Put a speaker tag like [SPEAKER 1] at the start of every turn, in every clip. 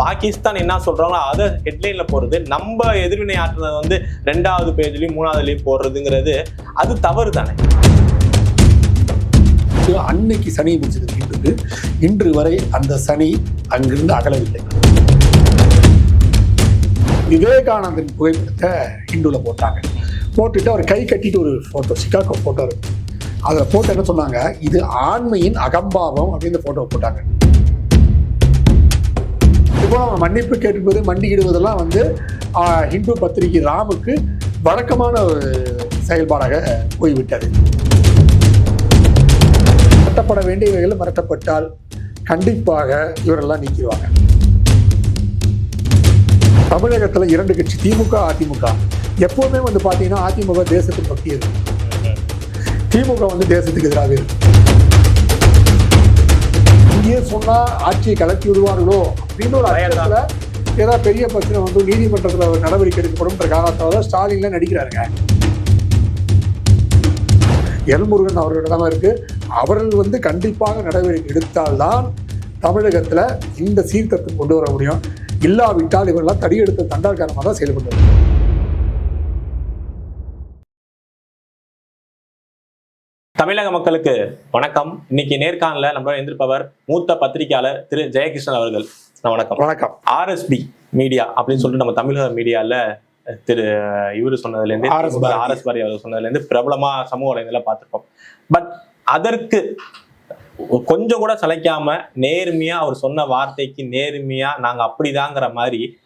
[SPEAKER 1] பாகிஸ்தான் என்ன சொல்றாங்களோ அதை ஹெட்லைன்ல போடுறது நம்ம எதிர்வினை ஆற்றுனது வந்து ரெண்டாவது பேஜ்லயும் மூணாவதுலயும் போடுறதுங்கிறது அது தவறு தானே
[SPEAKER 2] அன்னைக்கு சனி முடிச்சது இன்றுக்கு இன்று வரை அந்த சனி அங்கிருந்து அகலவில்லை. விவேகானந்தன் புகைப்படத்தை இந்துல போட்டாங்க. போட்டுட்டு அவர் கை கட்டிட்டு ஒரு போட்டோ சிக்காகோ போட்டோ இருக்கு. அதில் போட்டோ என்ன சொன்னாங்க? இது ஆண்மையின் அகம்பாவம் அப்படின்னு போட்டோ போட்டாங்க. இப்போ அவங்க மன்னிப்பு கேட்பது மண்டியிடுவதெல்லாம் வந்து ஆஹ், ஹிந்து பத்திரிகை ராமுக்கு வழக்கமான ஒரு செயல்பாடாக போய்விட்டது. மறக்கப்பட வேண்டியவைகள் மறக்கப்பட்டால் கண்டிப்பாக இவரெல்லாம் நீக்கிடுவாங்க. தமிழகத்துல இரண்டு கட்சி திமுக அதிமுக. எப்போவுமே வந்து பார்த்தீங்கன்னா அதிமுக தேசத்துக்கு பக்தி இருக்கு. திமுக வந்து தேசத்துக்கு எதிராக இருக்கு. இங்கேயே சொன்னா ஆட்சியை கலக்கி விடுவார்களோ அப்படின்னு ஒரு ஏதாவது பெரிய பிரச்சனை வந்து நீதிமன்றத்துல நடவடிக்கை எடுக்கப்படும் காரணத்தால தான் ஸ்டாலின்ல நடிக்கிறாருங்க. எல்முருகன் அவர்களிடம் இருக்கு. அவர்கள் வந்து கண்டிப்பாக நடவடிக்கை எடுத்தால்தான் தமிழகத்துல இந்த சீர்திருத்தம் கொண்டு வர முடியும். இல்லாவிட்டால் இவரெல்லாம் தடியெடுத்த தண்டால்காரமாக தான் செயல்படுறாங்க
[SPEAKER 1] தமிழக மக்களுக்கு வணக்கம். இன்னைக்கு நேர்காணல நம்மளோட எந்திருப்பவர் மூத்த பத்திரிகையாளர் திரு ஜெயகிருஷ்ணன் அவர்கள். வணக்கம்.
[SPEAKER 2] வணக்கம்.
[SPEAKER 1] ஆர்எஸ்பி மீடியா அப்படின்னு சொல்லிட்டு நம்ம தமிழக மீடியால திரு இவரு சொன்னதுல இருந்து
[SPEAKER 2] RS Bharathi.
[SPEAKER 1] R S Pari அவர் சொன்னதுல இருந்து பிரபலமா சமூக வலைதள பார்த்திருப்போம். பட் அதற்கு கொஞ்சம் கூட சளைக்காம நேர்மையா அவர் சொன்ன வார்த்தைக்கு நேர்மையா நாங்க அப்படிதாங்கிற மாதிரி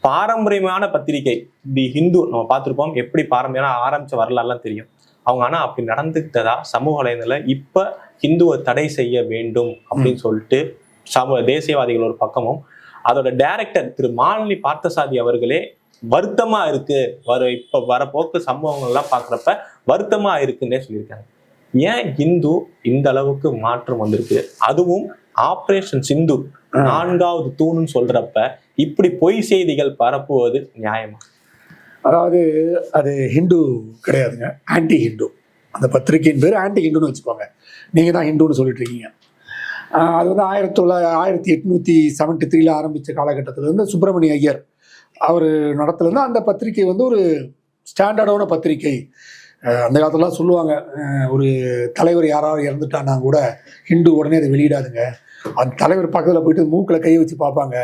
[SPEAKER 1] பாரம்பரியமான பத்திரிகை தி ஹிந்து நம்ம பார்த்திருப்போம். எப்படி பாரம்பரியமான ஆரம்பிச்ச வரலாறுலாம் தெரியும். அவங்க ஆனா அப்படி நடந்துக்கிட்டதா சமூக வலைதள இப்ப ஹிந்துவை தடை செய்ய வேண்டும் அப்படின்னு சொல்லிட்டு சமூக தேசியவாதிகள் ஒரு பக்கமும் அதோட டைரக்டர் திரு மாலினி பார்த்தசாதி அவர்களே வருத்தமா இருக்கு. வர இப்ப வரப்போக்கு சம்பவங்கள்லாம் பாக்குறப்ப வருத்தமா இருக்குன்னே சொல்லியிருக்காங்க. ஏன் இந்து இந்த அளவுக்கு மாற்றம் வந்திருக்கு? அதுவும் ஆபரேஷன் சிந்து நான்காவது தூணுன்னு சொல்றப்ப இப்படி பொய் செய்திகள் பரப்புவது நியாயமா?
[SPEAKER 2] அதாவது அது ஹிந்து கிடையாதுங்க. ஆன்டி ஹிந்து. அந்த பத்திரிகையின் பேர் ஆன்டி ஹிந்துன்னு வச்சுக்கோங்க. நீங்கள் தான் ஹிந்துன்னு சொல்லிட்டு இருக்கீங்க. அது வந்து ஆயிரத்தி தொள்ளாயிரத்தி ஆயிரத்தி எட்நூற்றி செவன்ட்டி த்ரீல ஆரம்பித்த காலகட்டத்திலேருந்து சுப்பிரமணிய ஐயர் அவர் நடத்துலேருந்து அந்த பத்திரிகை வந்து ஒரு ஸ்டாண்டர்டான பத்திரிகை. அந்த காலத்துலலாம் சொல்லுவாங்க ஒரு தலைவர் யாராவது இறந்துட்டான்னா கூட ஹிந்து உடனே அதை வெளியிடாதுங்க. அந்த தலைவர் பக்கத்தில் போயிட்டு மூக்கில் கை வச்சு பார்ப்பாங்க.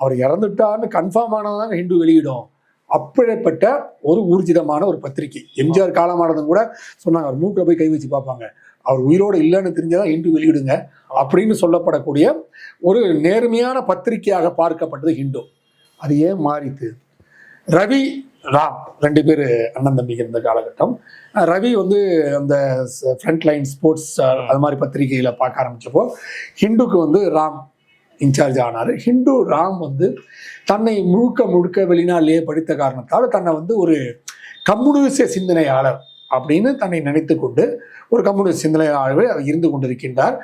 [SPEAKER 2] அவர் இறந்துட்டான்னு கன்ஃபார்ம் ஆனதாங்க ஹிந்து வெளியிடும். அப்படிப்பட்ட ஒரு ஊர்ஜிதமான ஒரு பத்திரிகை. எம்ஜிஆர் காலமானதும் கூட சொன்னாங்க அவர் மூக்கில் போய் கை வச்சு பார்ப்பாங்க. அவர் உயிரோடு இல்லைன்னு தெரிஞ்சதான் இன்று வெளியிடுங்க. அப்படின்னு சொல்லப்படக்கூடிய ஒரு நேர்மையான பத்திரிகையாக பார்க்கப்பட்டது ஹிண்டு. அது ஏன் மாறித்து? ரவி ராம் ரெண்டு பேர் அண்ணன் தம்பி இருந்த காலகட்டம். ரவி வந்து அந்த ஃப்ரண்ட் லைன் ஸ்போர்ட்ஸ் அது மாதிரி பத்திரிகையில் பார்க்க ஆரம்பிச்சப்போ ஹிண்டுக்கு வந்து ராம் இன்சார்ஜ் ஆனார். ஹிந்து ராம் வந்து தன்னை முழுக்க முழுக்க வெளிநாட்டிலேயே படித்த காரணத்தால் தன்னை வந்து ஒரு கம்யூனிச சிந்தனையாளர் அப்படின்னு தன்னை நினைத்து கொண்டு ஒரு கம்யூனிஸ்ட் சிந்தனையாளவே அவர் இருந்து கொண்டிருக்கின்றார்.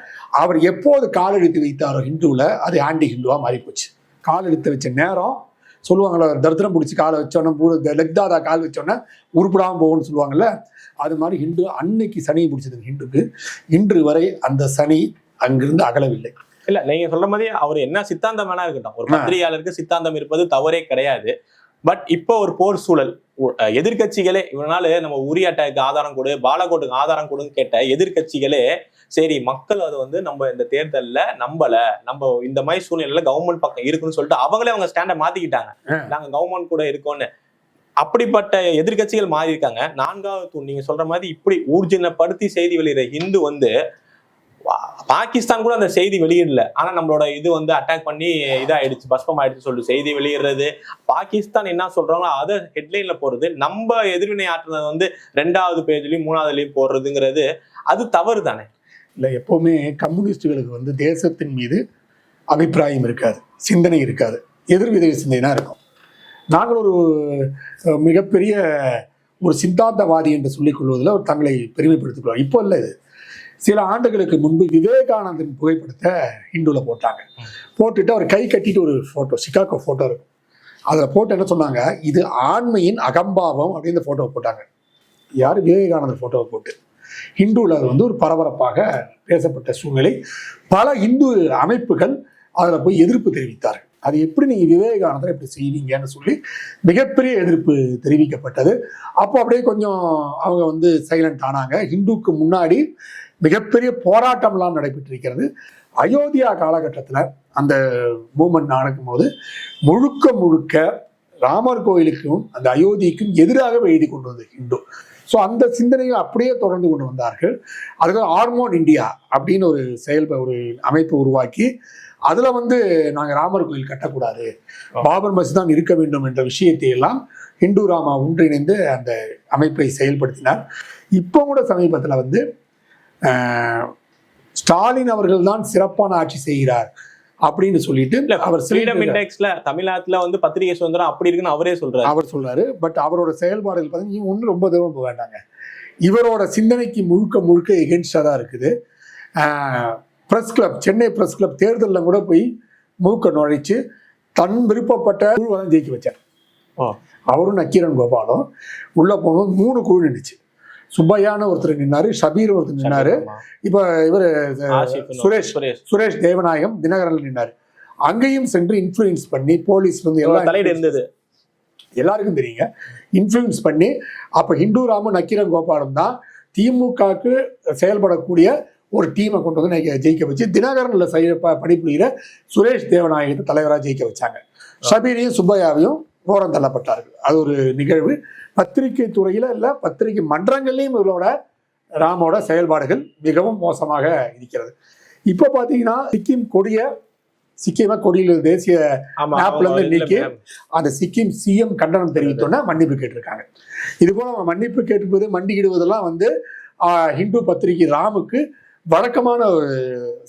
[SPEAKER 2] அவர் எப்போது காலெடுத்து வைத்தாரோ ஹிந்துவில் அது ஆண்டி ஹிந்துவாக மாறிப்போச்சு. கால் வச்ச நேரம் சொல்லுவாங்கள்ல தரித்திரம் பிடிச்சி காலை வச்சோன்னே லெக்தாதா கால் வச்சோன்னே உருப்பிடாமல் போகும்னு சொல்லுவாங்கல்ல அது மாதிரி ஹிந்து அன்னைக்கு சனியை பிடிச்சது ஹிந்துக்கு. இன்று வரை அந்த சனி அங்கிருந்து அகலவில்லை.
[SPEAKER 1] இல்ல நீங்க சொல்ற மாதிரி அவர் என்ன சித்தாந்தம் வேணா இருக்கட்டும். ஒரு. பத்திரிகையாளருக்கு சித்தாந்தம் இருப்பது தவறே கிடையாது. பட் இப்போ ஒரு போர் சூழல் எதிர்க்கட்சிகளே இவனால நம்ம உரி அட்டாக்கு ஆதாரம் கொடு பாலகோட்டுக்கு ஆதாரம் கொடுன்னு கேட்ட எதிர்க்கட்சிகளே சரி மக்கள் அது வந்து நம்ம இந்த தேர்தல்ல நம்பல. நம்ம இந்த மாதிரி சூழ்நிலையில கவர்மெண்ட் பக்கம் இருக்குன்னு சொல்லிட்டு அவங்களே அவங்க ஸ்டாண்டை மாத்திக்கிட்டாங்க. நாங்க கவர்மெண்ட் கூட இருக்கோம்னு. அப்படிப்பட்ட எதிர்க்கட்சிகள் மாறி இருக்காங்க நான்காவது தூண் நீங்க சொல்ற மாதிரி இப்படி ஊர்ஜினப்படுத்தி செய்தி வெளியிட ஹிந்து வந்து பாகிஸ்தான் கூட அந்த செய்தி வெளியிடல. ஆனா நம்மளோட இது வந்து அட்டாக் பண்ணி இதாயிடுச்சு பஸ்பம் ஆயிடுச்சு சொல்லிட்டு செய்தி வெளியிடுறது. பாகிஸ்தான் என்ன சொல்றாங்களோ அதை ஹெட்லைன்ல போடுறது. நம்ம எதிர்வினை ஆற்றுனது வந்து ரெண்டாவது பேஜ்லயும் மூணாவதுலயும் போடுறதுங்கிறது அது தவறு தானே
[SPEAKER 2] இல்லை எப்போவுமே கம்யூனிஸ்டுகளுக்கு வந்து தேசத்தின் மீது அபிப்பிராயம் இருக்காது சிந்தனை இருக்காது. எதிர்விதை சிந்தனை இருக்கும். நாங்கள் ஒரு மிகப்பெரிய ஒரு சித்தாந்தவாதி என்று சொல்லிக் கொள்வதில் தங்களை பெருமைப்படுத்திக் இப்போ இல்லை இது. சில ஆண்டுகளுக்கு முன்பு விவேகானந்தன் புகைப்படத்தை ஹிந்துல போட்டாங்க. போட்டுட்டு அவர் கை கட்டிட்டு ஒரு ஃபோட்டோ சிக்காகோ ஃபோட்டோ இருக்கும். அதில் போட்டு என்ன சொன்னாங்க? இது ஆண்மையின் அகம்பாவம் அப்படின்னு ஃபோட்டோவை போட்டாங்க. யார்? விவேகானந்தர் ஃபோட்டோவை போட்டு. ஹிந்துவில் அது வந்து ஒரு பரபரப்பாக பேசப்பட்ட சூழ்நிலை. பல இந்து அமைப்புகள் அதில் போய் எதிர்ப்பு தெரிவித்தார்கள். அது எப்படி நீங்கள் விவேகானந்தர் இப்படி செய்வீங்கன்னு சொல்லி மிகப்பெரிய எதிர்ப்பு தெரிவிக்கப்பட்டது. அப்போ அப்படியே கொஞ்சம் அவங்க வந்து சைலண்ட் ஆனாங்க. ஹிந்துக்கு முன்னாடி மிகப்பெரிய போராட்டம்லாம் நடைபெற்றிருக்கிறது. அயோத்தியா காலகட்டத்தில் அந்த மூமெண்ட் நடக்கும்போது முழுக்க முழுக்க ராமர் கோயிலுக்கும் அந்த அயோத்திக்கும் எதிராகவே எழுதி கொண்டு வந்தது ஹிந்து. ஸோ அந்த சிந்தனையை அப்படியே தொடர்ந்து கொண்டு வந்தார்கள். அதுக்கு ஹார்மோன் இந்தியா அப்படின்னு ஒரு செயல் ஒரு அமைப்பு உருவாக்கி அதுல வந்து நாங்க ராமர் கோயில் கட்டக்கூடாது. பாபர் மஸ்ஜித் தான் இருக்க வேண்டும் என்ற விஷயத்தை எல்லாம் ஹிந்து ராமா ஒன்றிணைந்து அந்த அமைப்பை செயல்படுத்தினார். இப்போ கூட சமீபத்தில் வந்து ஸ்டாலின் அவர்கள் தான் சிறப்பான ஆட்சி செய்கிறார் அப்படின்னு சொல்லிட்டு அவர்
[SPEAKER 1] ஃப்ரீடம் இண்டெக்ஸ்ல தமிழ்நாட்டுல வந்து பத்திரிகை சுதந்திரம் அப்படி இருக்குன்னு அவரே சொல்றாரு.
[SPEAKER 2] அவர் சொல்றாரு. பட் அவரோட செயல்பாடுகள் பார்த்தீங்கன்னா ஒன்றும் ரொம்ப தூரம் போக வேண்டாங்க. இவரோட சிந்தனைக்கு முழுக்க முழுக்க எகென்ஸ்டாக தான் இருக்குது. Press club Chennai press club தேர்தலில் கூட போய் மூக்க நுழைச்சு தன் விருப்பப்பட்ட குழுவை ஜெயிக்க வச்சார். அவரும் நக்கீரன் கோபாலும். உள்ள போகும்போது மூணு குழு நின்றுச்சு சுப்பையான்னு ஒருத்தர் நின்னாரு ஷபீர் ஒருத்தர் நின்னாரு. இப்போ இவர் சுரேஷ்
[SPEAKER 1] சுரேஷ்.
[SPEAKER 2] தேவநாயகம் தினகரன் நின்னாரு. அங்கேயும் சென்று இன்ஃப்ளூயன்ஸ் பண்ணி எல்லாம்
[SPEAKER 1] தலையிட இருந்தது.
[SPEAKER 2] எல்லாருக்கும் தெரியுங்க. இன்ஃப்ளூயன்ஸ் பண்ணி அப்போ ஹிந்து ராம நக்கீரன் கோபாலம் தான் திமுகவுக்கு செயல்படக்கூடிய ஒரு டீமை கொண்டு வந்து ஜெயிக்க வச்சு தினகரனில் செய்ய பணிபுரிகிற சுரேஷ் தேவநாயகத்தை தலைவராக ஜெயிக்க வச்சாங்க. ஷபீரையும் சுப்பையாவையும் ஓரம் தள்ளப்பட்டார்கள். அது ஒரு நிகழ்வு. பத்திரிகை துறையில இல்லை பத்திரிகை மன்றங்கள்லையும் இவரோட ராமோட செயல்பாடுகள் மிகவும் மோசமாக இருக்கிறது. இப்போ பார்த்தீங்கன்னா சிக்கிம் கொடிய சிக்கிம கொடியில் தேசிய
[SPEAKER 1] ஆமா
[SPEAKER 2] நாப்ல இருந்து நீக்கி அந்த சிக்கிம் சிஎம் கண்டனம் தெரிவித்தோன்னா மன்னிப்பு கேட்டிருக்காங்க. இது போல அவங்க மன்னிப்பு கேட்பது மண்டியிடுவதெல்லாம் வந்து ஹிந்து பத்திரிகை ராமுக்கு வழக்கமான ஒரு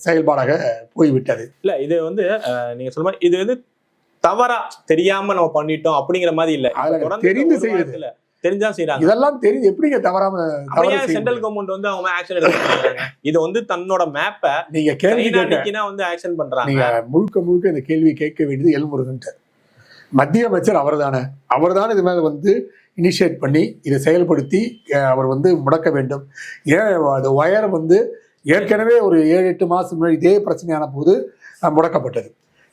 [SPEAKER 2] செயல்பாடாக போய்விட்டது.
[SPEAKER 1] இல்ல இது வந்து நீங்க மாதிரி இது வந்து தவறா தெரியாம நம்ம பண்ணிட்டோம் அப்படிங்கிற மாதிரி இல்ல.
[SPEAKER 2] தெரிந்து செய்யுது.
[SPEAKER 1] வாரத்துல தெரிஞ்சா செய்யறாங்க
[SPEAKER 2] இதெல்லாம் தெரிஞ்சு எப்படிங்க தவறாம
[SPEAKER 1] சென்ட்ரல்? கவர்மெண்ட் வந்து அவங்க ஆக்ஷன் எடுக்க மாட்டேங்கிறாங்க இது வந்து தன்னோட மேப்ப
[SPEAKER 2] நீங்க கேள்வி
[SPEAKER 1] சைனாடிக்குனா வந்து ஆக்ஷன் பண்றாங்க.
[SPEAKER 2] நீங்க முழுக்க முழுக்க இந்த கேள்வி கேட்க வேண்டியது எல்முருகன் மத்திய அமைச்சர் அவர்தானே. அவர்தான் இது மேல வந்து இனிஷியேட் பண்ணி இதை செயல்படுத்தி அவர் வந்து முடக்க வேண்டும். ஏன் அது ஒயர் வந்து ஏற்கனவே ஒரு ஏழு எட்டு மாசம் முன்னாடி இதே பிரச்சனையான போது முடக்கப்பட்டது.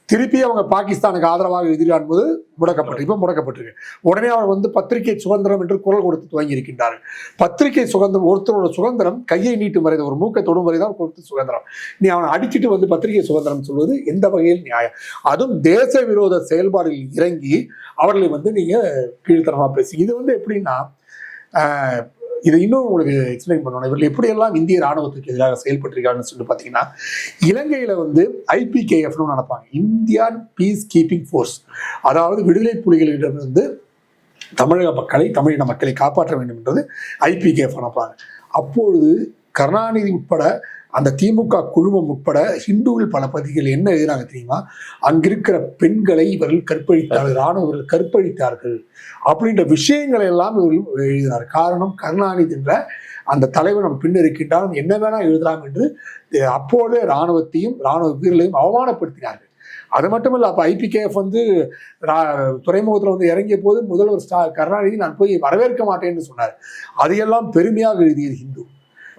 [SPEAKER 2] திருப்பி அவங்க பாகிஸ்தானுக்கு ஆதரவாக எதிரான போது முடக்கப்பட்டு இப்போ முடக்கப்பட்டிருக்கு. உடனே அவர் வந்து பத்திரிகை சுதந்திரம் என்று குரல் கொடுத்து துவங்கி இருக்கின்றார் பத்திரிகை சுதந்திரம் ஒருத்தரோட சுதந்திரம் கையை நீட்டும் வரை ஒரு மூக்கை தொடும் வரை தான் கொடுத்து சுதந்திரம். நீ அவனை அடிச்சிட்டு வந்து பத்திரிகை சுதந்திரம் சொல்வது எந்த வகையில் நியாயம்? அதுவும் தேச விரோத செயல்பாடுகளில் இறங்கி அவர்களை வந்து நீங்க கீழ்த்தரமா பேசி இது வந்து எப்படின்னா இதை இன்னும் உங்களுக்கு எக்ஸ்பிளைன் பண்ணணும். இவர்கள் எப்படியெல்லாம் இந்திய ராணுவத்துக்கு எதிராக செயல்பட்டிருக்காங்கன்னு சொல்லி பார்த்தீங்கன்னா இலங்கையில் வந்து ஐபிகேஎஃப்னு நடப்பாங்க. இந்தியன் பீஸ் கீப்பிங் ஃபோர்ஸ் அதாவது விடுதலை புலிகளிடமிருந்து தமிழக மக்களை தமிழின மக்களை காப்பாற்ற வேண்டும் என்றது ஐபிகேஎஃப் அனுப்பாங்க அப்பொழுது கருணாநிதி உட்பட அந்த திமுக குழுமம் உட்பட ஹிந்துவில் பல பகுதிகள் என்ன எழுதுறாங்க தெரியுமா? அங்கிருக்கிற பெண்களை இவர்கள் கற்பழித்தார்கள் ராணுவர்கள் கற்பழித்தார்கள் அப்படின்ற விஷயங்களை எல்லாம் இவர்கள் எழுதினார் காரணம் கருணாநிதி என்ற அந்த தலைவர் நம்ம பின்னிருக்கின்றாலும் என்ன வேணா எழுதலாம் என்று அப்போதே ராணுவத்தையும் ராணுவ வீரர்களையும் அவமானப்படுத்தினார்கள். அது மட்டும் இல்லை அப்போ ஐபிகேஎஃப் வந்து ரா- துறைமுகத்தில் வந்து இறங்கிய போது முதல்வர் ஸ்டா கருணாநிதி நான் போய் வரவேற்க மாட்டேன்னு சொன்னார். அதையெல்லாம் பெருமையாக எழுதியது ஹிந்து.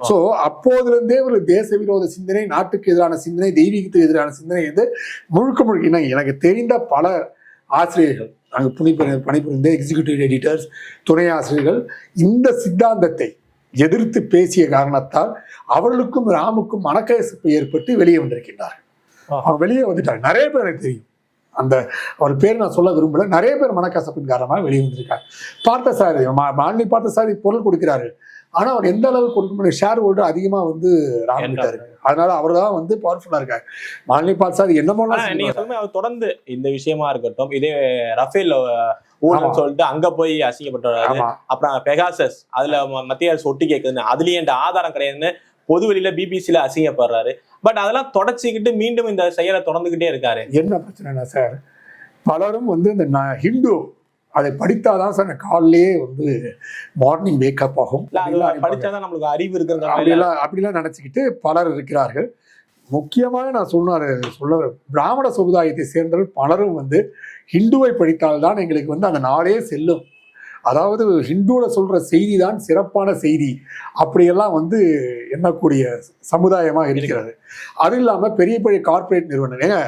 [SPEAKER 2] ஸோ அப்போதிலிருந்தே ஒரு தேச விரோத சிந்தனை நாட்டுக்கு எதிரான சிந்தனை தெய்வீகத்துக்கு எதிரான சிந்தனை வந்து முழுக்க முழுக்க எனக்கு தெரிந்த பல ஆசிரியர்கள் அங்கே புனிபுரி பணிபுரிந்த எக்ஸிகியூட்டிவ் எடிட்டர்ஸ் துணை ஆசிரியர்கள் இந்த சித்தாந்தத்தை எதிர்த்து பேசிய காரணத்தால் அவர்களுக்கும் ராமுக்கும் மனக்கசப்பு ஏற்பட்டு வெளியே வந்திருக்கின்றார்கள். அவங்க வெளியே வந்துட்டாங்க. நிறைய பேர் எனக்கு தெரியும். அந்த அவர் பேர் நான் சொல்ல விரும்பல. நிறைய பேர் மனக்கசப்பின் காரணமாக வெளியே வந்திருக்காங்க. பார்த்தசாரதி மா- மாலினி பார்த்தசாரதி பொருள் கொடுக்கிறாரு ஆனா அவர் எந்த அளவுக்கு கொடுக்க ஷேர் ஹோல்டர் அதிகமா வந்து ராம் கிட்ட இருக்கு அதனால அவர் தான் வந்து பவர்ஃபுல்லா இருக்காரு. மாலினி பார்த்தசாரதி என்னமோ
[SPEAKER 1] ஆனா நீங்க சொல்லுங்க. அவர் தொடர்ந்து இந்த விஷயமா இருக்கட்டும் இதே ரஃபேல் ஊழல்
[SPEAKER 2] ஆமா.
[SPEAKER 1] சொல்லிட்டு அங்க போய் அசிங்கப்பட்டு
[SPEAKER 2] ஆமா.
[SPEAKER 1] அப்புறம் பெகாசஸ் அதுல மத்திய அரசு ஒட்டி கேக்குதுன்னு. அதுலயும் என்கிட்ட ஆதாரம் கிடையாதுன்னு பொது வெளியில பிபிசில அசிங்கப்படுறாரு. பட் அதெல்லாம் தொடச்சிக்கிட்டு மீண்டும் இந்த செயலை தொடர்ந்துகிட்டே இருக்காரு.
[SPEAKER 2] என்ன பிரச்சனைனா சார் பலரும் வந்து இந்த ஹிந்து அதை படித்தாதான் சார் எனக்கு காலையிலேயே வந்து மார்னிங் வேக்கப் ஆகும்.
[SPEAKER 1] படிச்சாதான் நம்மளுக்கு அறிவு இருக்கிற மாதிரி
[SPEAKER 2] அப்படிலாம் அப்படிலாம் நினச்சிக்கிட்டு பலர் இருக்கிறார்கள். முக்கியமாக நான் சொன்னார் சொல்ல பிராமண சமுதாயத்தை சேர்ந்தவர்கள் பலரும் வந்து ஹிந்துவை படித்தால்தான் எங்களுக்கு வந்து அந்த நாடே செல்லும். அதாவது ஹிந்துவில் சொல்ற செய்தி தான் சிறப்பான செய்தி. அப்படியெல்லாம் வந்து எண்ணக்கூடிய சமுதாயமாக இருக்கிறது. அது இல்லாமல் பெரிய பெரிய கார்ப்பரேட் நிறுவனம் ஏங்க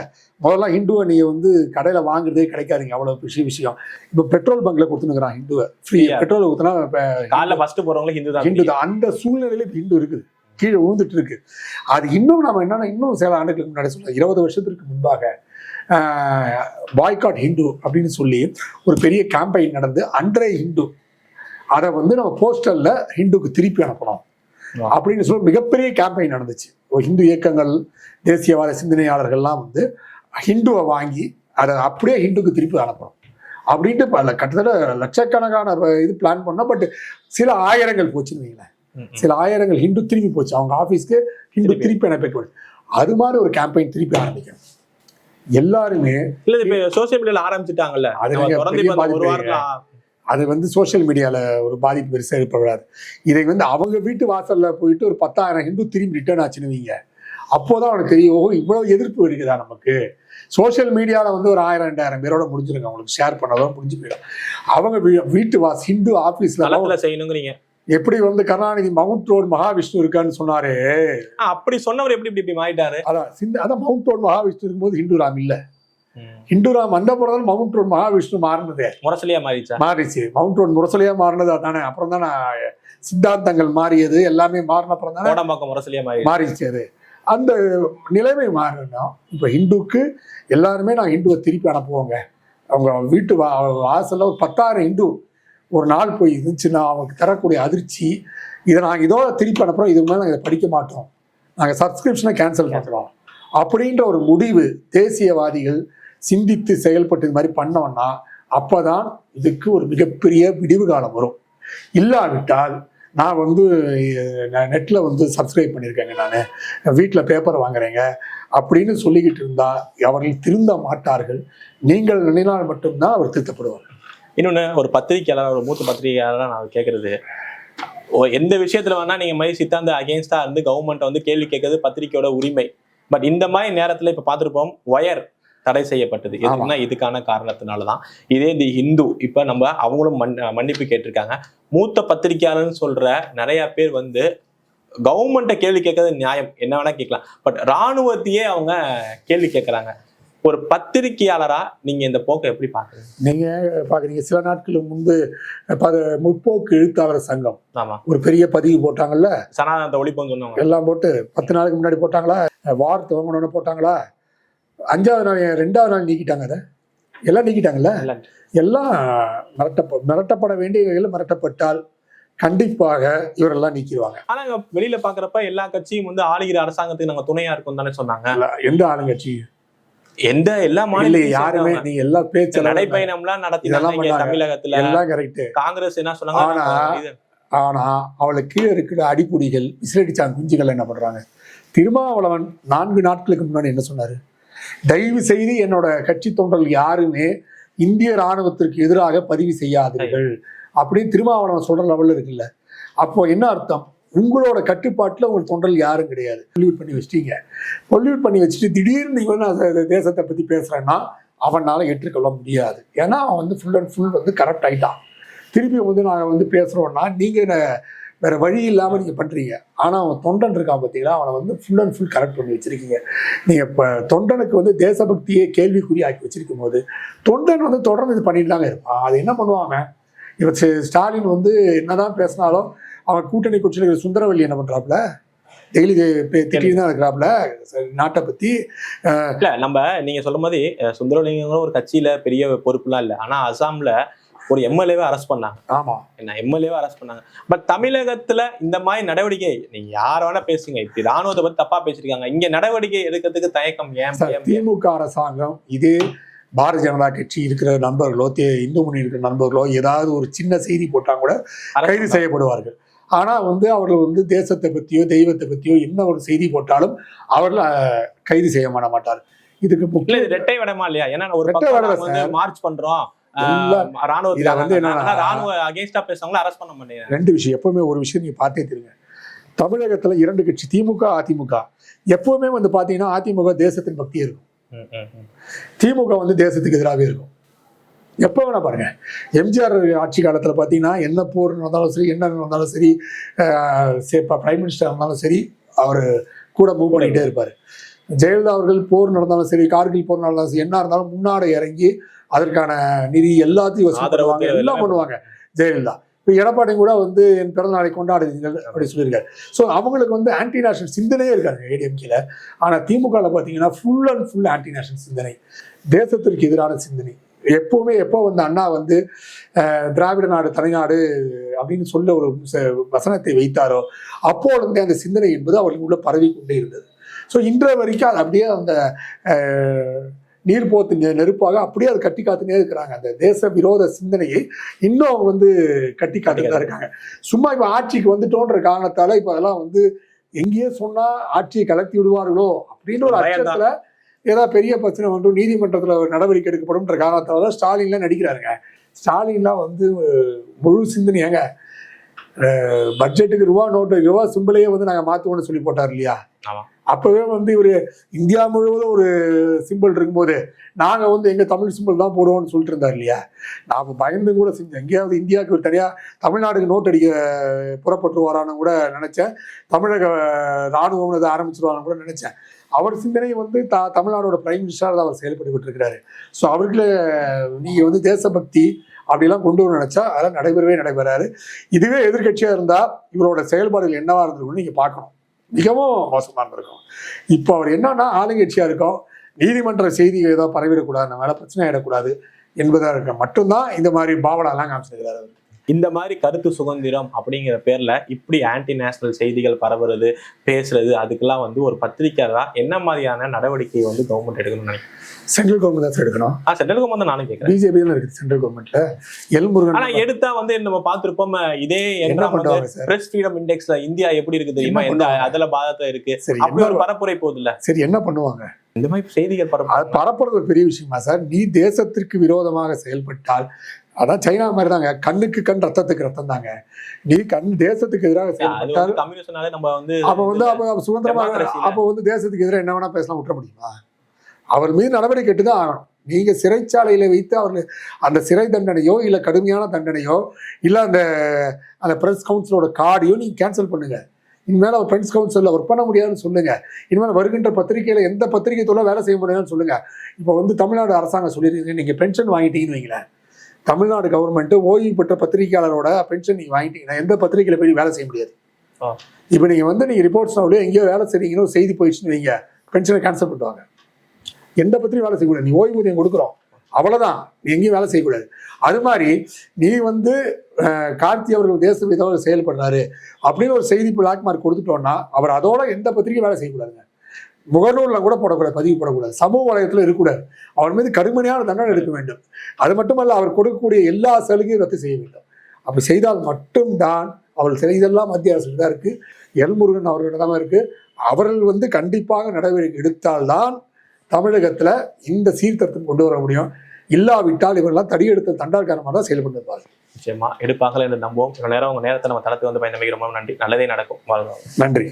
[SPEAKER 2] முதல்ல ஹிந்துவை நீங்கள் வந்து கடையில் வாங்குறதே கிடைக்காதுங்க அவ்வளோ விஷய விஷயம். இப்போ பெட்ரோல் பங்க்ல கொடுத்துனுக்குறான் ஹிந்துவை. ஃப்ரீ. பெட்ரோல் ஊற்றினா
[SPEAKER 1] காலைல ஃபர்ஸ்ட் போறவங்களும் ஹிந்து தான்
[SPEAKER 2] ஹிந்து தான் அந்த சூழ்நிலையில இப்போ ஹிந்து இருக்குது. கீழே விழுந்துட்டு இருக்கு. அது இன்னும் நம்ம என்னன்னா இன்னும் சில ஆண்டுகளுக்கு முன்னாடி சொல்ல இருபது வருஷத்திற்கு முன்பாக பாய்காட் ஹிந்து அப்படின்னு சொல்லி ஒரு பெரிய கேம்பெயின் நடந்து அன்றைய ஹிந்து. அதை வந்து நம்ம போஸ்டல்ல ஹிந்துக்கு திருப்பி அனுப்பணும். அப்படின்னு சொல்லி மிகப்பெரிய கேம்பெயின் நடந்துச்சு. ஹிந்து இயக்கங்கள் தேசியவாத சிந்தனையாளர்கள்லாம் வந்து ஹிந்துவை வாங்கி அதை அப்படியே ஹிந்துக்கு திருப்பி அனுப்பணும். அப்படின்ட்டு பல கிட்டத்தட்ட லட்சக்கணக்கான இது பிளான் பண்ணோம். பட் சில ஆயிரங்கள் போச்சுன்னு வைங்களேன். சில ஆயிரங்கள் ஹிந்து திரும்பி போச்சு. அவங்க ஆஃபீஸ்க்கு ஹிந்து
[SPEAKER 1] திருப்பி.
[SPEAKER 2] அனுப்பிக்க அது மாதிரி ஒரு கேம்பெயின் திருப்பி ஆரம்பிக்கணும். எல்லாருமே
[SPEAKER 1] இல்ல இப்ப சோசியல் மீடியால ஆரம்பிச்சுட்டாங்கல்ல.
[SPEAKER 2] அது அது வந்து சோஷியல் மீடியால ஒரு பாதிப்பு பெருசாக ஏற்படாது. இதை வந்து அவங்க வீட்டு வாசல்ல போயிட்டு ஒரு பத்தாயிரம் ஹிந்து திரும்பி ரிட்டர்ன் ஆச்சுன்னு வைங்க. அப்போதான் அவனுக்கு தெரியும் ஓ இவ்வளவு எதிர்ப்பு இருக்குதா நமக்கு? சோஷியல் மீடியாவில் வந்து ஒரு ஆயிரம் ரெண்டாயிரம் பேரோட முடிஞ்சிருங்க. அவங்களுக்கு ஷேர் பண்ணதோ முடிஞ்சு போயிடும். அவங்க வீட்டு வாஸ் ஹிந்து ஆஃபீஸ்ல
[SPEAKER 1] செய்யணுங்கிறீங்க.
[SPEAKER 2] எப்படி வந்து கருணாநிதி மவுண்ட் ரோடு மகாவிஷ்ணு இருக்கான்னு சொன்னாரு.
[SPEAKER 1] அப்படி சொன்னவர் எப்படி இப்படி இப்படி மாறிட்டாரு?
[SPEAKER 2] அதான் சிந்த அதான் மவுண்ட் ரோடு மகாவிஷ்ணு இருக்கும்போது ஹிந்து ராம் இல்ல. ஹிந்து ராம் வந்த பிறகு மவுண்ட் ரோடு மகாவிஷ்ணு மாறினதே.
[SPEAKER 1] முரசலியா மாறிச்சா?
[SPEAKER 2] மாறிச்சு. மவுண்ட் ரோடு முரசலையா மாறினது அதானே? அப்புறம் தானே சித்தாந்தங்கள் மாறியது. எல்லாமே மாறின அப்புறம் தானே
[SPEAKER 1] முரசலியா மாறி
[SPEAKER 2] மாறிச்சு அது. அந்த நிலைமை மாறணும் இப்போ ஹிந்துக்கு எல்லாருமே நான் ஹிந்துவை திருப்பி அனுப்புவோங்க. அவங்க வீட்டு வா வாசலில் ஒரு பத்தாயிரம் ஹிந்து ஒரு நாள் போய் இருந்துச்சுன்னா அவங்களுக்கு தரக்கூடிய அதிர்ச்சி இதை நாங்கள் இதோட திருப்பி அனுப்புகிறோம் இதுக்கு மேலே நாங்கள் படிக்க மாட்டோம். நாங்கள் சப்ஸ்கிரிப்ஷனை கேன்சல் பண்ணுறோம் அப்படின்ற ஒரு முடிவு தேசியவாதிகள் சிந்தித்து செயல்பட்டு இது மாதிரி பண்ணோம்னா அப்பதான் இதுக்கு ஒரு மிகப்பெரிய விடிவு காலம் வரும். இல்லாவிட்டால் நான் வந்து நெட்டில் வந்து சப்ஸ்கிரைப் பண்ணியிருக்கேங்க நான். வீட்டில் பேப்பர் வாங்குறேங்க. அப்படின்னு சொல்லிக்கிட்டு இருந்தா அவர்கள் திருந்த மாட்டார்கள். நீங்கள் நினைனால் மட்டும்தான் அவர் திருத்தப்படுவார்.
[SPEAKER 1] இன்னொன்று ஒரு பத்திரிகையாளர் ஒரு மூத்த பத்திரிகையாளராக நான் கேட்கறது ஓ- எந்த விஷயத்தில் வேணால் நீங்கள் மாதிரி சித்தாந்த அகேன்ஸ்டாக இருந்து கவர்மெண்ட்டை வந்து கேள்வி கேட்கறது பத்திரிகையோட உரிமை. பட் இந்த மாதிரி நேரத்தில் இப்போ பார்த்துருப்போம் ஒயர் தடை செய்யப்பட்டது. எதுக்குன்னா இதுக்கான காரணத்தினாலதான். இதே தி ஹிந்து இப்ப நம்ம அவங்களும் மன் மன்னிப்பு கேட்டிருக்காங்க. மூத்த பத்திரிகையாளர்னு சொல்ற நிறைய பேர் வந்து கவர்மெண்ட்டை கேள்வி கேட்கறது நியாயம். என்ன வேணா கேட்கலாம். பட் ராணுவத்தையே அவங்க கேள்வி கேட்கறாங்க. ஒரு பத்திரிகையாளரா நீங்க இந்த போக்கை எப்படி பாக்குறீங்க
[SPEAKER 2] நீங்க பாக்குறீங்க சில நாட்களுக்கு முன்பு முற்போக்கு எழுத்தாளர் சங்கம்.
[SPEAKER 1] ஆமா.
[SPEAKER 2] ஒரு பெரிய பதிவு போட்டாங்கல்ல?
[SPEAKER 1] சனாதனத்தை ஒழிப்புன்னு சொன்னவங்க.
[SPEAKER 2] எல்லாம் போட்டு பத்து நாளுக்கு முன்னாடி போட்டாங்களா? வார் துவங்கணும்னு போட்டாங்களா? அஞ்சாவது நாள் ரெண்டாவது நாள் நீக்கிட்டாங்க அதை. எல்லாம் நீக்கிட்டாங்கல்ல. எல்லாம். மிரட்ட மிரட்டப்பட வேண்டிய வகையில் மிரட்டப்பட்டால் கண்டிப்பாக இவரெல்லாம் நீக்கிடுவாங்க.
[SPEAKER 1] ஆனா வெளியில பாக்குறப்ப எல்லா கட்சியும் வந்து ஆளுகிற அரசாங்கத்துக்கு நாங்க துணையா இருக்கோம் தானே சொன்னாங்க.
[SPEAKER 2] எந்த ஆளுங்கட்சி?
[SPEAKER 1] எந்த எல்லா மாநில
[SPEAKER 2] யாருமே நீங்க எல்லா பேச்சு
[SPEAKER 1] நடைப்பயணம்லாம் இங்க
[SPEAKER 2] பண்ணாங்க.
[SPEAKER 1] தமிழகத்துல.
[SPEAKER 2] எல்லாம் கரெக்ட்
[SPEAKER 1] காங்கிரஸ் என்ன சொன்னாங்க?
[SPEAKER 2] ஆனா, ஆனா அவளுக்கு கீழே இருக்கிற அடிப்புடிகள் விசிலடிச்சாங்க குஞ்சுகள் என்ன பண்றாங்க? திருமாவளவன் நான்கு நாட்களுக்கு முன்னாடி என்ன சொன்னாரு? தயவு செய்து என்னோட கட்சி தொண்டர்கள் யாருமே இந்திய ராணுவத்திற்கு எதிராக பதிவு செய்யாதீர்கள். அப்படின்னு திருமாவளவன் சொல்ற லெவல்ல இருக்குல்ல. அப்போ என்ன அர்த்தம்? உங்களோட கட்டுப்பாட்டில் உங்கள் தொண்டர்கள் யாரும் கிடையாது. பொல்யூட் பண்ணி வச்சிட்டீங்க. பொல்யூட் பண்ணி வச்சுட்டு திடீர்னு இவன் நான் தேசத்தை பற்றி பேசுகிறேன்னா அவனால் ஏற்றுக்கொள்ள முடியாது. ஏன்னா அவன் வந்து ஃபுல் அண்ட் ஃபுல் வந்து கரெக்ட் ஆயிட்டான். திருப்பி வந்து நாங்கள் வந்து பேசுகிறோன்னா நீங்கள் வேற வழி இல்லாமல் நீங்கள் பண்ணுறீங்க ஆனால் அவன் தொண்டன் இருக்கான் பார்த்தீங்களா அவனை வந்து ஃபுல் அண்ட் ஃபுல் கரெக்ட் பண்ணி வச்சிருக்கீங்க. நீங்கள் இப்போ தொண்டனுக்கு வந்து தேசபக்தியை கேள்விக்குறி ஆக்கி வச்சிருக்கும் போது தொண்டன் வந்து தொடர்ந்து இது பண்ணிட்டு தாங்க இருப்பான் அது என்ன பண்ணுவான் இவர் ஸ்டாலின் வந்து என்னதான் பேசினாலும் அவன் கூட்டணி கட்சியில் சுந்தரவல்லி என்ன பண்ணுறாப்புல டெய்லி திட்டிட்டு தான் இருக்கிறாப்புல? சரி, நாட்டை பற்றி
[SPEAKER 1] இல்ல நம்ம நீங்க சொல்லும் போது சுந்தரவல்லிங்கிற ஒரு கட்சியில பெரிய பொறுப்புலாம் இல்லை. ஆனா அசாம்ல ஒரு எம்எல்ஏவை அரெஸ்ட் பண்ணாங்க.
[SPEAKER 2] ஆமாம்
[SPEAKER 1] என்ன எம்எல்ஏவை அரெஸ்ட் பண்ணாங்க. பட் தமிழகத்துல இந்த மாதிரி நடவடிக்கை நீங்க யார வேணா பேசுங்க. இப்படி ராணுவத்தை பத்தி தப்பா பேசிருக்காங்க. இங்க நடவடிக்கை எடுக்கிறதுக்கு தயக்கம் ஏன்?
[SPEAKER 2] திமுக அரசாங்கம் இதே பாரதிய ஜனதா கட்சி இருக்கிற நண்பர்களோ தே இந்து முன்னணி இருக்கிற நண்பர்களோ ஏதாவது ஒரு சின்ன செய்தி போட்டால் கூட கைது செய்யப்படுவார்கள். ஆனால் வந்து அவர்கள் வந்து தேசத்தை பற்றியோ தெய்வத்தை பற்றியோ என்ன ஒரு செய்தி போட்டாலும் அவர்கள் கைது செய்ய மாட்டார் இதுக்கு
[SPEAKER 1] ரெட்டை விடமா இல்லையா? ஏன்னா ஒரு
[SPEAKER 2] ரெட்டை
[SPEAKER 1] மார்ச் பண்றோம்.
[SPEAKER 2] இதை வந்து
[SPEAKER 1] ராணுவ ராணுவ அகேன்ஸ்டா பேசுறவங்கள அரெஸ்ட் பண்ண மாட்டேங்க
[SPEAKER 2] ரெண்டு விஷயம். எப்பவுமே ஒரு விஷயம் நீங்க பார்த்தே தெரியுங்க தமிழகத்துல இரண்டு கட்சி திமுக அதிமுக. எப்பவுமே வந்து பாத்தீங்கன்னா அதிமுக தேசத்தின் பக்தி இருக்கும். திமுக வந்து தேசத்துக்கு எதிராகவே இருக்கும். எப்போ வேணா பாருங்க. எம்ஜிஆர் ஆட்சி காலத்தில் பார்த்தீங்கன்னா என்ன போர் நடந்தாலும் சரி என்ன நடந்தாலும் சரி பிரைம் மினிஸ்டர் இருந்தாலும் சரி அவர் கூட மூவ் பண்ணிக்கிட்டே இருப்பார். ஜெயலலிதா அவர்கள் போர் நடந்தாலும் சரி கார்கில் போர் நடந்தாலும் சரி என்ன இருந்தாலும் முன்னாடி இறங்கி அதற்கான நிதி எல்லாத்தையும் வசூல் பண்ணுவாங்க. எல்லாம் பண்ணுவாங்க. ஜெயலலிதா. இப்போ எடப்பாடி கூட வந்து என் பிறந்த நாளை கொண்டாடுவீங்கள் அப்படி சொல்லியிருக்காரு. ஸோ அவங்களுக்கு வந்து ஆன்டி நேஷனல் சிந்தனையே இருக்காங்க ஏடிஎம்கேல ஆனால் திமுகவில் பார்த்தீங்கன்னா full and full anti national சிந்தனை. தேசத்திற்கு எதிரான சிந்தனை. எப்பவுமே எப்போ வந்து அண்ணா வந்து திராவிட நாடு தலைநாடு அப்படின்னு சொல்ல ஒரு வசனத்தை வைத்தாரோ அப்போலிருந்தே அந்த சிந்தனை என்பது அவர்களுக்குள்ள பரவி கொண்டே இருந்தது. ஸோ இன்றைய வரைக்கும் அது அப்படியே அந்த நீர் போத்து நெருப்பாக அப்படியே அது கட்டி காத்துனே இருக்கிறாங்க. அந்த தேச விரோத சிந்தனையை இன்னும் அவங்க வந்து கட்டி காத்துட்டு தான் இருக்காங்க. சும்மா இப்போ ஆட்சிக்கு வந்துட்டோன்ற காரணத்தால இப்போ அதெல்லாம் வந்து எங்கேயே சொன்னா ஆட்சியை கலத்தி விடுவார்களோ அப்படின்னு ஒரு. அச்சத்துல ஏதாவது பெரிய பிரச்சனை வந்து நீதிமன்றத்தில் நடவடிக்கை எடுக்கப்படும்ன்ற காரணத்தால தான் ஸ்டாலின்லாம் நடிக்கிறாருங்க. ஸ்டாலின்லாம் வந்து முழு சிந்தனையாங்க. பட்ஜெட்டுக்கு ரூபா நோட்டு ரூபா சிம்பிளையே வந்து நாங்கள் மாற்றுவோம்னு சொல்லி போட்டார் இல்லையா. அப்பவே வந்து இவர் இந்தியா முழுவதும் ஒரு சிம்பிள் இருக்கும்போது நாங்கள் வந்து எங்கள் தமிழ் சிம்பிள் தான் போடுவோம்னு சொல்லிட்டு இருந்தார் இல்லையா? நாம் பயந்து கூட செஞ்சோம் எங்கேயாவது இந்தியாவுக்கு ஒரு தனியாக தமிழ்நாடுக்கு நோட் அடிக்க புறப்பட்டுருவாரான்னு கூட நினச்சேன். தமிழக இராணுவம் இதை ஆரம்பிச்சிருவான்னு கூட நினச்சேன். அவர் சிந்தனை வந்து த தமிழ்நாடோட பிரைம் மினிஸ்டராக அவர் செயல்பட்டு இருக்கிறாரு ஸோ அவர்களே நீங்கள் வந்து தேசபக்தி அப்படிலாம் கொண்டு வர நினச்சா அதெல்லாம் நடைபெறவே நடைபெறாரு இதுவே எதிர்க்கட்சியாக இருந்தால் இவரோட செயல்பாடுகள் என்னவா இருந்திருக்குன்னு நீங்கள் பார்க்கணும். மிகவும் மோசமாக இருந்திருக்கும் இப்போ அவர் என்னன்னா ஆளுங்கட்சியாக இருக்கோம் நீதிமன்ற செய்திகள் ஏதோ பரவிடக்கூடாது நம்ம மேலே பிரச்சனை ஆகிடக்கூடாது என்பதாக இருக்க மட்டும்தான் இந்த மாதிரி பாவனாலாம் காமிச்சிருக்கிறார் அவர்.
[SPEAKER 1] இந்த மாதிரி கருத்து சுதந்திரம் அப்படிங்கிற பேர்ல இப்படி ஆன்டி நேஷனல் செய்திகள் பரவுறது பேசுறது அதுக்கெல்லாம் வந்து ஒரு பத்திரிக்கையாளரா என்ன மாதிரியான நடவடிக்கை வந்து கவர்மெண்ட் எடுக்கணும்னு நினைக்கிறேன்
[SPEAKER 2] சென்ட்ரல் கவர்மெண்ட் தான் எடுக்கணும்.
[SPEAKER 1] ஆ சென்ட்ரல் கவர்மெண்ட் தான் நானும் கேட்கறேன்
[SPEAKER 2] பிஜேபி தான் இருக்குது சென்ட்ரல் கவர்மெண்ட்ல எல் முருகன்
[SPEAKER 1] எடுத்தா வந்து நம்ம பார்த்திருப்போம் இதே
[SPEAKER 2] என்ன பண்ணுவாங்க
[SPEAKER 1] பிரஸ் ஃப்ரீடம் இண்டெக்ஸ்ல இந்தியா எப்படி இருக்கு தெரியுமா? எந்த? அதுல பாதத்துல இருக்கு. அப்படி ஒரு பரப்புரை போகுது இல்ல?
[SPEAKER 2] சரி என்ன பண்ணுவாங்க?
[SPEAKER 1] இந்த மாதிரி செய்திகள் பரப்பு
[SPEAKER 2] பரப்புறது பெரிய விஷயமா சார் நீ தேசத்திற்கு விரோதமாக செயல்பட்டால் அதான் சைனா மாதிரி தாங்க கண்ணுக்கு கண் ரத்தத்துக்கு ரத்தம் தாங்க நீ கண் தேசத்துக்கு எதிராக அப்ப வந்து அப்ப சுதந்திரமாக. அப்ப வந்து தேசத்துக்கு எதிராக என்ன வேணா பேசலாம் விட்டுற முடியுமா? அவர் மீது நடவடிக்கை எடுத்து தான் ஆகணும். நீங்க சிறைச்சாலையில வைத்து அவர்கள் அந்த சிறை தண்டனையோ இல்ல கடுமையான தண்டனையோ இல்ல அந்த அந்த பிரஸ் கவுன்சிலோட கார்டையோ நீங்க கேன்சல் பண்ணுங்க. இனிமேல் அவர் ஃப்ரெண்ட்ஸ் கவுன்சிலில் ஒர்க் பண்ண முடியாதுன்னு சொல்லுங்க. இனிமேல் வருகின்ற பத்திரிகையில எந்த பத்திரிகை தொழில வேலை செய்ய முடியாதுன்னு சொல்லுங்க. இப்போ வந்து தமிழ்நாடு அரசாங்கம் சொல்லியிருக்கீங்க நீங்க பென்ஷன் வாங்கிட்டீங்கன்னு வைங்களேன். தமிழ்நாடு கவர்மெண்ட் ஓய்வு பெற்ற பத்திரிகையாளரோட பென்ஷன் நீங்க வாங்கிட்டீங்கன்னா எந்த பத்திரிகையில போய் வேலை செய்ய முடியாது. இப்போ நீங்க வந்து நீங்க ரிப்போர்ட்ஸ் எங்கேயோ வேலை செய்றீங்கன்னு ஒரு செய்தி போயிடுச்சுன்னு வைங்க. பென்ஷனை கேன்சல் பண்ணுவாங்க எந்த பத்திரிகை வேலை செய்யக்கூடாது நீ ஓய்வூதியம் கொடுக்குறோம். அவ்வளவுதான். நீ எங்கேயும் வேலை செய்யக்கூடாது அது மாதிரி நீ வந்து கார்த்தி அவர்கள் தேச விதமாக செயல்படுறாரு அப்படின்னு ஒரு செய்தி பிளாக் மார்க் கொடுத்துட்டோம்னா அவர் அதோட எந்த பத்திரிகை வேலை செய்யக்கூடாதுங்க முகநூலில் கூட போடக்கூடாது பதிவு போடக்கூடாது. சமூக வலையத்தில் இருக்கக்கூடாது. அவர் மீது கடுமையான தண்டனை எடுக்க வேண்டும். அது மட்டுமல்ல அவர் கொடுக்கக்கூடிய எல்லா சலுகையும் ரத்து செய்ய வேண்டும். அப்படி செய்தால் மட்டும்தான் அவர்கள் செய்தெல்லாம் மத்திய அரசு தான் இருக்கு. எல்முருகன் அவர்களிடம் தான் இருக்கு. அவர்கள் வந்து கண்டிப்பாக நடவடிக்கை எடுத்தால்தான் தமிழகத்துல இந்த சீர்திருத்தம் கொண்டு வர முடியும். இல்லாவிட்டால் இவரெல்லாம் தடியெடுத்த தண்டால் தான் செயல்பட்டு இருப்பார்
[SPEAKER 1] நிச்சயமா. எடுப்பாங்களே என்று நம்புவோம். நேரம் உங்க நேரத்தை நம்ம தளத்துக்கு வந்து பயந்தமைக்கு ரொம்ப நன்றி. நல்லதே நடக்கும். வாழ்க
[SPEAKER 2] நன்றி.